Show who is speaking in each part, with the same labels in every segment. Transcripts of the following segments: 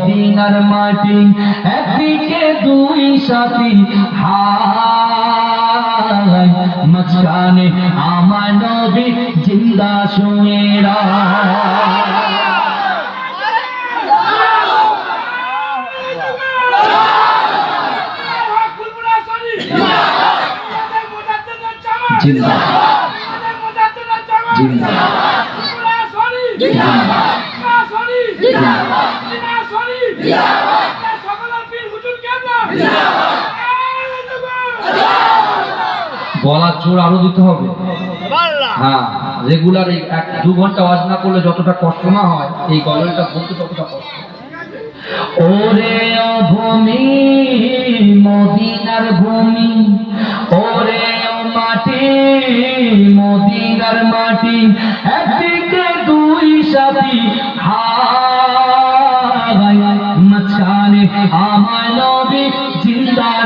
Speaker 1: মদিনার মাটি একদিকে দুই সাথী হায় মাঝখানে আমার নবী জিন্দা শুয়ে জিন্দা। গলার জোর আরও দিতে হবে। হ্যাঁ রেগুলার এই এক দু ঘণ্টা ওয়াজ না করলে যতটা কষ্ট না হয়, এই গজলটা বলতে ততটা কষ্ট ওরে ভূমি মদিনার ভূমি। ওরে মাটি, মদিনার মাটি। একদিকে দুই সাথী হায়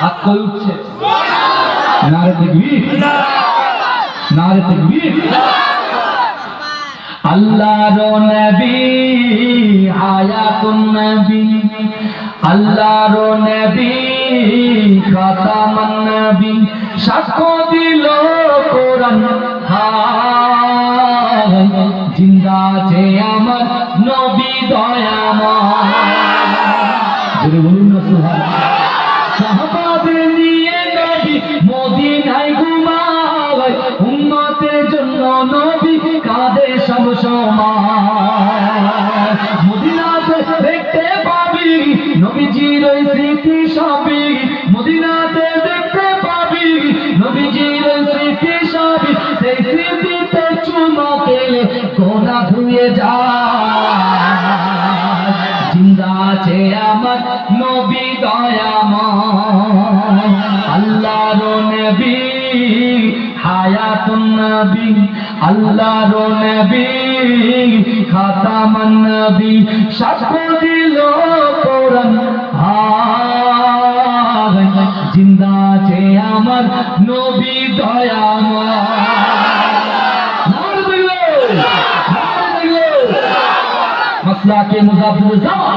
Speaker 1: হাত কই উঠছে। নারে দেখবি? নারে দেখবি? আল্লাহর নবী, হায়াতুন নবী। আল্লাহর নবী, খাতামান নবী। সাক্ষ্য দিল কোরআন। হায়, জিন্দা যে আমার নবী দয়াময়। বলুন না সাহাবাদের সময় মদিনাতে দেখতে পাবি, নবীজির ওই স্মৃতি সবই। মদিনাতে দেখতে পাবি, নবীজির ওই স্মৃতি সবই। সেই স্মৃতিতে চুমা খেলে গোনা আমার নবী দয়াময়। আল্লাহর নবী হায়াতুন নবী আল্লাহর জিন্দা আছে আমার নবী দয়াময়। মসলা কে মুজাফির জামা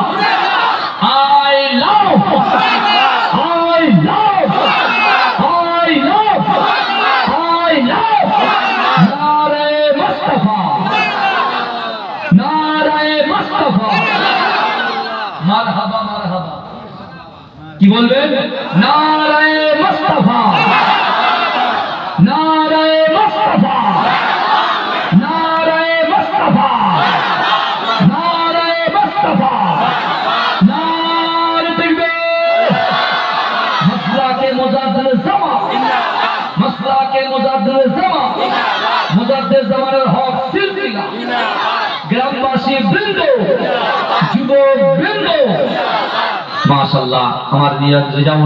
Speaker 1: I love. নারায় মুস্তাফা। মারহাবা মারহাবা। কি বলবেন? নারায় মুস্তাফা। নারায় মুস্তাফা। নারায় মুস্তাফা। নারায় মুস্তাফা। নার তিবে মসলাকে মুজাদ্দিল জামা। মসলাকে মুজাদ্দিল জামা। মুজাদ্দিল জামানের হক ছিল গ্রামবাসী বৃন্দ যুব বৃন্দ। মাশাআল্লাহ আমার নিয়াজ